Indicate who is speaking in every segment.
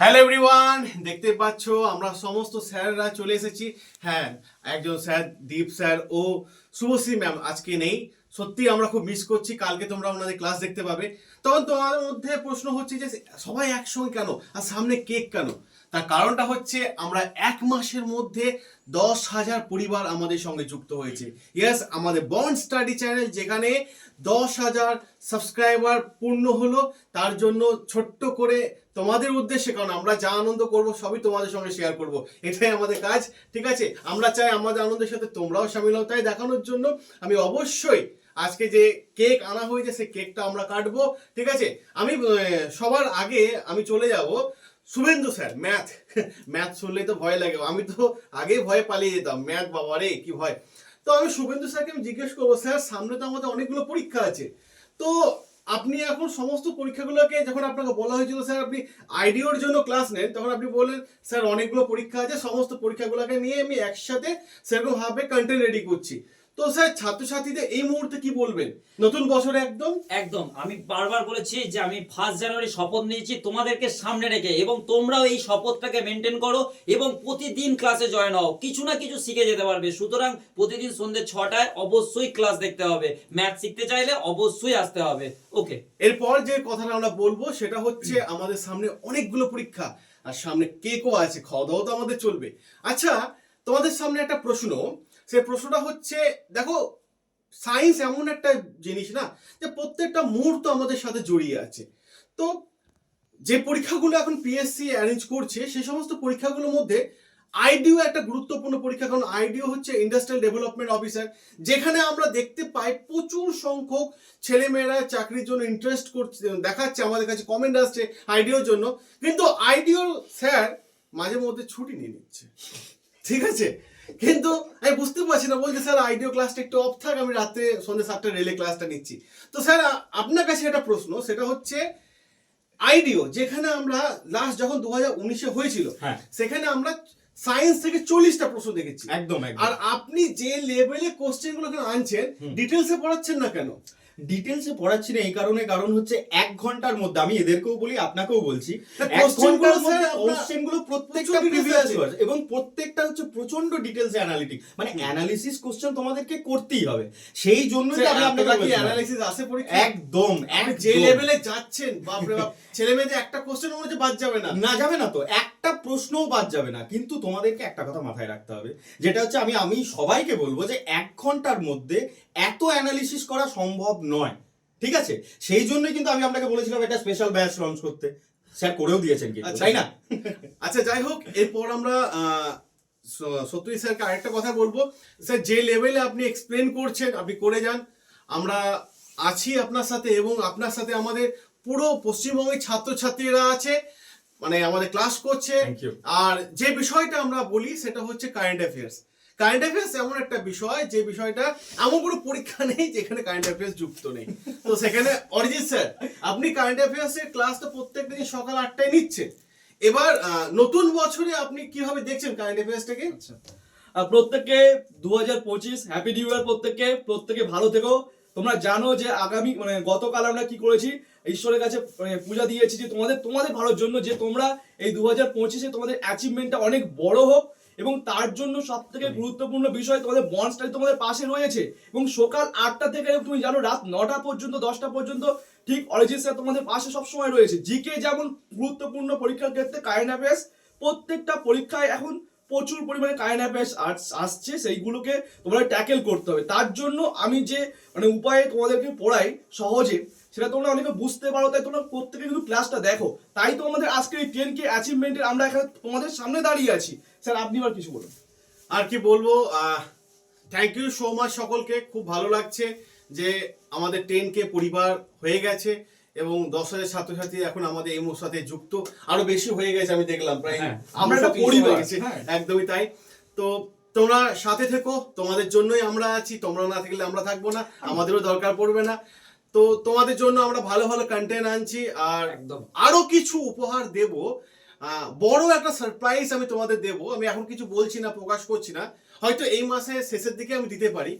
Speaker 1: Hello everyone দেখতে পাচ্ছ, আমরা সমস্ত স্যাররা চলে এসেছি। হ্যাঁ একজন স্যার, দীপ স্যার ও শুভশ্রী ম্যাম আজকে নেই। সত্যি আমরা খুব মিস করছি। কালকে তোমরা ওনাদের ক্লাস দেখতে পাবে। তখন তোমাদের মধ্যে প্রশ্ন হচ্ছে যে, সবাই একসঙ্গে কেন? আর সামনে কেক কেন? তার কারণটা হচ্ছে আমরা এক মাসের মধ্যে দশ হাজার পরিবার আমাদের সঙ্গে যুক্ত হয়েছে। ইয়াস আমাদের বন্ড স্টাডি চ্যানেল যেখানে দশ হাজার সাবস্ক্রাইবার পূর্ণ হলো, তার জন্য ছোট্ট করে তোমাদের উদ্দেশ্যে, কারণ আমরা যা আনন্দ করব সবই তোমাদের সঙ্গে শেয়ার করব। এটাই আমাদের কাজ, ঠিক আছে? আমরা চাই আমাদের আনন্দের সাথে তোমরাও সামিল হও। তাই দেখানোর জন্য আমি অবশ্যই আজকে যে কেক আনা হয়েছে সে কেকটা আমরা কাটবো, ঠিক আছে? আমি সবার আগে আমি চলে যাব শুভেন্দু স্যার ম্যাথ ম্যাথ শুনলেই তো ভয় লাগে। আমি তো আগে ভয়ে পালিয়ে যেতাম। ম্যাথ বাবা রে, কি ভয়। তো আমি শুভেন্দু স্যারকে আমি জিজ্ঞেস করব, স্যার, সামনে তো আমাদের অনেকগুলো পরীক্ষা আছে। তো আপনি এখন সমস্ত পরীক্ষাগুলোকে যখন আপনাকে বলা হয়েছিল, স্যার, আপনি আইডিওর জন্য ক্লাস নেন, তখন আপনি বললেন, স্যার, অনেকগুলো পরীক্ষা আছে। সমস্ত পরীক্ষাগুলোকে নিয়ে আমি একসাথে সেরকমভাবে কন্টেন্ট রেডি করছি। তো স্যার ছাত্রছাত্রীদের এই মুহূর্তে কি বলবেন? নতুন বছরে একদম?
Speaker 2: একদম। আমি বারবার বলেছি যে আমি ফার্স্ট জানুয়ারি শপথ নিয়েছি তোমাদেরকে সামনে রেখে এবং তোমরাও এই শপথটাকে মেনটেন করো এবং প্রতিদিন ক্লাসে জয়েন হও। কিছু না কিছু শিখে যেতে পারবে। সুতরাং প্রতিদিন সন্ধ্যে ছটায় অবশ্যই ক্লাস দেখতে হবে। ম্যাথ শিখতে চাইলে অবশ্যই আসতে হবে। ওকে
Speaker 1: এরপর যে কথাটা আমরা বলব সেটা হচ্ছে আমাদের সামনে অনেকগুলো পরীক্ষা। আর সামনে কেকও আছে খাওয়া দাওয়া তো আমাদের চলবে। আচ্ছা তোমাদের সামনে একটা প্রশ্ন। সেই প্রশ্নটা হচ্ছে, দেখো সায়েন্স এমন একটা জিনিস না যে প্রত্যেকটা মুহূর্ত আমাদের সাথে জড়িয়ে আছে। তো যে পরীক্ষাগুলো এখন পিএসসি অ্যারেঞ্জ করছে সেই সমস্ত পরীক্ষাগুলোর মধ্যে আইডিও একটা গুরুত্বপূর্ণ পরীক্ষা, কারণ আইডিও হচ্ছে ইন্ডাস্ট্রিয়াল ডেভেলপমেন্ট অফিসার যেখানে আমরা দেখতে পাই প্রচুর সংখ্যক ছেলেমেয়েরা চাকরির জন্য ইন্টারেস্ট করছে, দেখাচ্ছে, আমাদের কাছে কমেন্ট আসছে আইডিওর জন্য। কিন্তু আইডিও স্যার মাঝে মধ্যে ছুটি নিয়ে নিচ্ছে। ঠিক আছে? কিন্তু আমি বুঝতে পারছি না বলছে স্যার আইডিও ক্লাসটা একটু অফ থাক আমি রাতে সন্ধ্যে সাতটা রেলে ক্লাসটা নিচ্ছি। তো স্যার আপনার কাছে একটা প্রশ্ন সেটা হচ্ছে আইডিও যেখানে আমরা লাস্ট যখন দু হাজার উনিশে হয়েছিল
Speaker 3: হ্যাঁ।
Speaker 1: সেখানে আমরা সায়েন্স থেকে চল্লিশটা প্রশ্ন দেখেছি।
Speaker 3: একদম একদম।
Speaker 1: আর আপনি যে লেভেলে কোশ্চেনগুলো আনছেন ডিটেলসে পড়াচ্ছেন না কেন?
Speaker 3: ডিটেলসে পড়াচ্ছি না এই কারণে কারণ হচ্ছে এক ঘণ্টার মধ্যে আমি এদেরকেও বলি আপনাকেও বলছি এক
Speaker 1: ঘণ্টার
Speaker 3: মধ্যে
Speaker 1: আপনার
Speaker 3: প্রত্যেকটা প্রিভিয়াস ইয়ার এবং প্রত্যেকটা হচ্ছে প্রচণ্ড ডিটেলসে অ্যানালিটিক মানে অ্যানালিসিস কোশ্চেন তোমাদেরকে করতেই হবে। সেই আমি আপনাকে
Speaker 1: পরীক্ষা
Speaker 3: একদম
Speaker 1: যে লেভেলে যাচ্ছেন বাপরে বাপ ছেলে মেয়েদের একটা কোশ্চেন মনে বাদ যাবে না।
Speaker 3: না যাবে না তো একটা প্রশ্নও বাদ যাবে না। কিন্তু তোমাদেরকে একটা কথা মাথায় রাখতে হবে যেটা হচ্ছে আমি আমি সবাইকে বলব যে এক ঘণ্টার মধ্যে এত অ্যানালিসিস করা সম্ভব নয়। ঠিক আছে? সেই জন্যই কিন্তু আমি আপনাকে বলেছিলাম একটা স্পেশাল ব্যাচ লঞ্চ করতে। স্যার করেও দিয়েছেন কিন্তু
Speaker 1: আচ্ছা।
Speaker 3: তাই না?
Speaker 1: আচ্ছা যাই হোক এরপর আমরা সত্যি স্যারকে আরেকটা কথা বলব। স্যার যে লেভেলে আপনি এক্সপ্লেন করছেন আপনি করে যান। আমরা আছি আপনার সাথে এবং আপনার সাথে আমাদের পুরো পশ্চিমবঙ্গের ছাত্রছাত্রীরা আছে। মানে আমাদের ক্লাস করছে। আর যে বিষয়টা আমরা বলি সেটা হচ্ছে কারেন্ট অ্যাফেয়ার্স কারেন্ট অ্যাফেয়ার্স এমন একটা বিষয়, যে বিষয়টা এমন কোনো পরীক্ষা নেই যেখানে কারেন্ট অ্যাফেয়ার্স যুক্ত নেই। তো সেখানে অরিজিৎ স্যার, আপনি কারেন্ট অ্যাফেয়ার্সের ক্লাস তো প্রত্যেক দিন সকাল আটটায় নিচ্ছে। এবার নতুন বছরে আপনি কীভাবে দেখছেন কারেন্ট অ্যাফেয়ার্সটাকে
Speaker 4: আচ্ছা। প্রত্যেককে দু হাজার পঁচিশ হ্যাপি নিউ ইয়ার প্রত্যেককে, প্রত্যেকে ভালো থেকো। তোমরা জানো যে আগামী মানে গতকাল আমরা কি করেছি? ঈশ্বরের কাছে মানে পূজা দিয়েছি যে তোমাদের তোমাদের ভালোর জন্য যে তোমরা এই দু হাজার পঁচিশে তোমাদের অ্যাচিভমেন্টটা অনেক বড় হোক। এবং তার জন্য সব থেকে গুরুত্বপূর্ণ বিষয় তোমাদের বন্ড স্টাডি তোমাদের পাশে রয়েছে। এবং সকাল আটটা থেকে তুমি জানো রাত নটা পর্যন্ত দশটা পর্যন্ত ঠিক অরিজিৎ স্যার তোমাদের পাশে সবসময় রয়েছে। জিকে যেমন গুরুত্বপূর্ণ পরীক্ষার ক্ষেত্রে কারেন্ট অ্যাফেয়ার্স প্রত্যেকটা পরীক্ষায় এখন প্রচুর পরিমাণে কারেন্ট আসছে, সেইগুলোকে তোমরা ট্যাকেল করতে হবে। তার জন্য আমি যে মানে উপায়ে তোমাদেরকে পড়াই সহজে, সেটা তোমরা অনেকে বুঝতে পারো, তাই তোমরা প্রত্যেকে কিন্তু ক্লাসটা দেখো। তাই তো আমাদের আজকে এই টেন কে অ্যাচিভমেন্টের আমরা এখানে তোমাদের সামনে দাঁড়িয়ে আছি। স্যার, আপনি আর কিছু বলুন।
Speaker 1: আর কি বলব থ্যাংক ইউ সো মাচ সকলকে। খুব ভালো লাগছে যে আমাদের টেন কে পরিবার হয়ে গেছে। এবং দশ হাজার ছাত্রছাত্রী এখন আমাদের এই সাথে যুক্ত। আরও বেশি হয়ে গেছে আমি দেখলাম প্রায়
Speaker 4: হ্যাঁ,
Speaker 1: আমরা একটা পরিবার
Speaker 4: হয়ে।
Speaker 1: একদমই তাই। তো তোমরা সাথে থেকো তোমাদের জন্যই আমরা আছি তোমরা না থাকলে আমরা থাকব না আমাদেরও দরকার পড়বে না। তো তোমাদের জন্য আমরা ভালো ভালো কন্টেন্ট আনছি আর
Speaker 2: একদম।
Speaker 1: আরও কিছু উপহার দেব। আহ, বড় একটা সারপ্রাইজ আমি তোমাদের দেব। আমি এখন কিছু বলছি না প্রকাশ করছি না। হয়তো এই মাসে শেষের দিকে আমি দিতে পারি।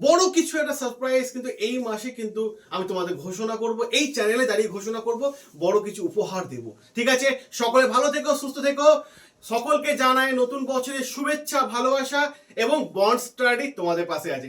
Speaker 1: বড় কিছু একটা সারপ্রাইজ কিন্তু এই মাসে কিন্তু আমি তোমাদের ঘোষণা করব, এই চ্যানেলে দাঁড়িয়ে ঘোষণা করব, বড় কিছু উপহার দেব। ঠিক আছে? সকলে ভালো থেকো, সুস্থ থেকো। সকলকে জানায় নতুন বছরের শুভেচ্ছা, ভালোবাসা এবং বন্ড স্টাডি তোমাদের পাশে আছে।